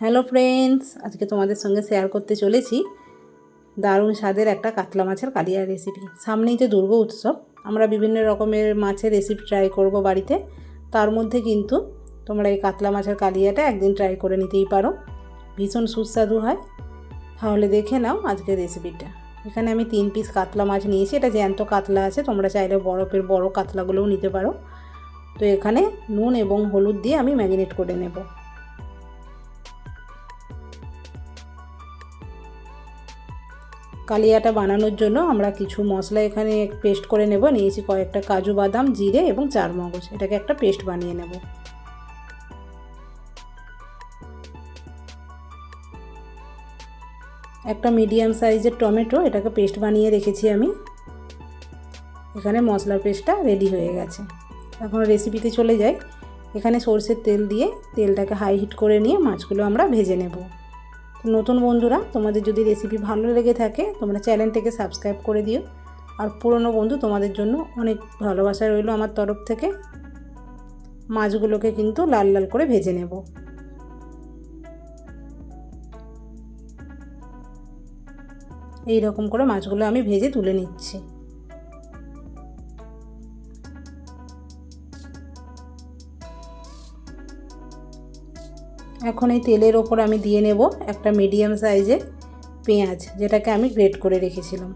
Hello friends, আজকে তোমাদের সঙ্গে শেয়ার করতে চলেছি দারুণ স্বাদের একটা কাতলা মাছের কালিয়া রেসিপি সামনেই যে দুর্গ উৎসব, আমরা বিভিন্ন রকমের মাছের রেসিপি ট্রাই করব বাড়িতে। তার মধ্যে কিন্তু তোমরা এই কাতলা মাছের কালিয়াটা একদিন ট্রাই করে নিতেই পারো। ভীষণ সুস্বাদু হয়। তাহলে দেখে নাও আজকের রেসিপিটা এখানে আমি তিন পিস কাতলা মাছ নিয়েছি, এটা জ্যান্ত কাতলা আছে, তোমরা চাইলে বরফের বড় কাতলাগুলোও নিতে পারো। তো এখানে নুন এবং হলুদ দিয়ে আমি ম্যারিনেট করে নেব। কালিয়াটা বানানোর জন্য আমরা কিছু মশলা এখানে পেস্ট করে নেব। নিয়েছি কয়েকটা কাজু বাদাম, জিরে এবং চার মগজ। এটাকে একটা পেস্ট বানিয়ে নেব। একটা মিডিয়াম সাইজের টমেটো, এটাকে পেস্ট বানিয়ে রেখেছি আমি। এখানে মশলার পেস্টটা রেডি হয়ে গেছে। এখন রেসিপিতে চলে যাই। এখানে সর্ষের তেল দিয়ে তেলটাকে হাই হিট করে নিয়ে মাছগুলো আমরা ভেজে নেব। নতুন বন্ধুরা, তোমাদের যদি রেসিপি ভালো লেগে থাকে, তোমরা চ্যানেলটাকে সাবস্ক্রাইব করে দিও। আর পুরনো বন্ধু তোমাদের জন্য অনেক ভালোবাসা রইল আমার তরফ থেকে। মাছগুলোকে কিন্তু লাল লাল করে ভেজে নেব। এই রকম করে মাছগুলো আমি ভেজে তুলে নিচ্ছি। এখন এই তেলের ওপর আমি দিয়ে নেব একটা মিডিয়াম সাইজের পেঁয়াজ, যেটাকে আমি গ্রেট করে রেখেছিলাম।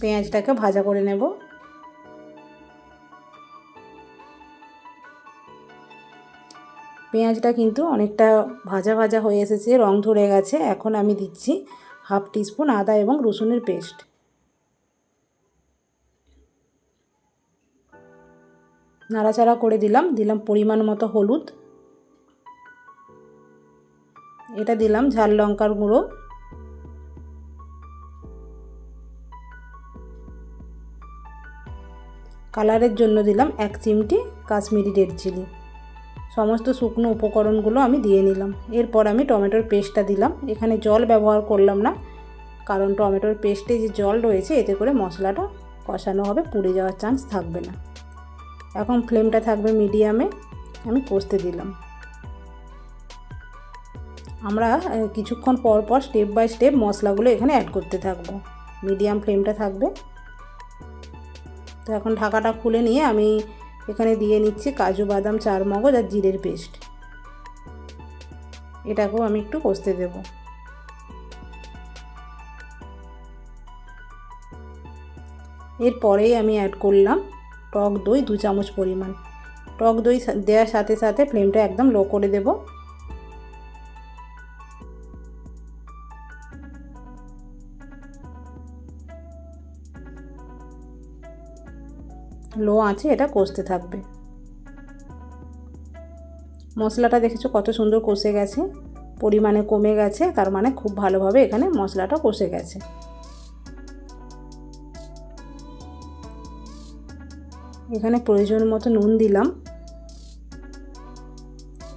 পেঁয়াজটাকে ভাজা করে নেব। পেঁয়াজটা কিন্তু অনেকটা ভাজা ভাজা হয়ে এসেছে, রং ধরে গেছে। এখন আমি দিচ্ছি হাফ টিস্পুন আদা এবং রসুনের পেস্ট। নাড়াচাড়া করে দিলাম দিলাম পরিমাণ মতো হলুদ। এটা দিলাম ঝাল লঙ্কার গুঁড়ো। কালারের জন্য দিলাম এক চিমটি কাশ্মীরি রেড চিলি। সমস্ত শুকনো উপকরণগুলো আমি দিয়ে নিলাম। এরপর আমি টমেটোর পেস্টটা দিলাম। এখানে জল ব্যবহার করলাম না, কারণ টমেটোর পেস্টে যে জল রয়েছে, এতে করে মশলাটা কষানো হবে, পুড়ে যাওয়ার চান্স থাকবে না। এখন ফ্লেমটা থাকবে মিডিয়ামে আমি কষতে দিলাম। আমরা কিছুক্ষণ পর পর স্টেপ বাই স্টেপ মশলাগুলো এখানে অ্যাড করতে থাকব। মিডিয়াম ফ্লেমটা থাকবে। তো এখন ঢাকাটা খুলে নিয়ে আমি এখানে দিয়ে নিচ্ছি কাজু, বাদাম চার মগজ আর জিরের পেস্ট। এটাকেও আমি একটু কষতে দেব। এরপরেই আমি অ্যাড করলাম টক দই দু চামচ পরিমাণ। টক দই দেওয়ার সাথে সাথে ফ্লেমটা একদম লো করে দেবো। লো আছে, এটা কষতে থাকবে। মশলাটা দেখেছ কত সুন্দর কষে গেছে, পরিমাণে কমে গেছে, তার মানে খুব ভালোভাবে এখানে মশলাটা কষে গেছে। এখানে প্রয়োজন মতো নুন দিলাম।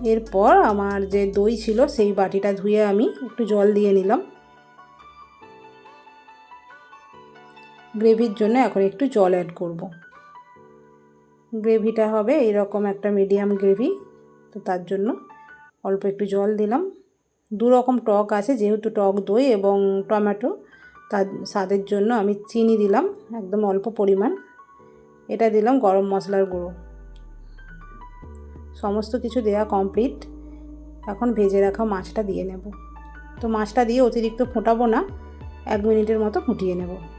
এরপর আমার যে দই ছিল, সেই বাটিটা ধুয়ে আমি একটু জল দিয়ে নিলাম। গ্রেভির জন্য এখন একটু জল অ্যাড করব। গ্রেভিটা হবে এরকম একটা মিডিয়াম গ্রেভি। তো তার জন্য অল্প একটু জল দিলাম। দু রকম টক আছে, যেহেতু টক দই এবং টমেটো, তার স্বাদের জন্য আমি চিনি দিলাম, একদম অল্প পরিমাণ। এটা দিলাম গরম মশলার গুঁড়ো। সমস্ত কিছু দেওয়া কমপ্লিট এখন ভেজে রাখা মাছটা দিয়ে নেব। তো মাছটা দিয়ে অতিরিক্ত ফোটাবো না, এক মিনিটের মতো ফুটিয়ে নেব।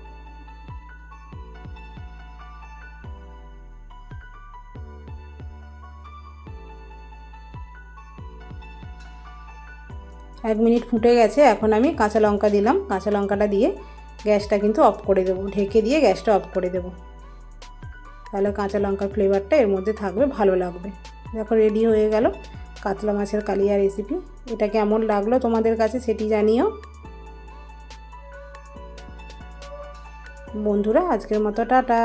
এক মিনিট ফুটে গেছে, এখন আমি কাঁচা লঙ্কা দিলাম। কাঁচা লঙ্কাটা দিয়ে গ্যাসটা কিন্তু অফ করে দেবো। ঢেকে দিয়ে গ্যাসটা অফ করে দেবো। তাহলে কাঁচা লঙ্কার ফ্লেভারটা এর মধ্যে থাকবে, ভালো লাগবে। দেখো রেডি হয়ে গেল কাতলা মাছের কালিয়া রেসিপি এটা কেমন লাগল তোমাদের কাছে সেটি জানিও। বন্ধুরা, আজকের মতো টাটা।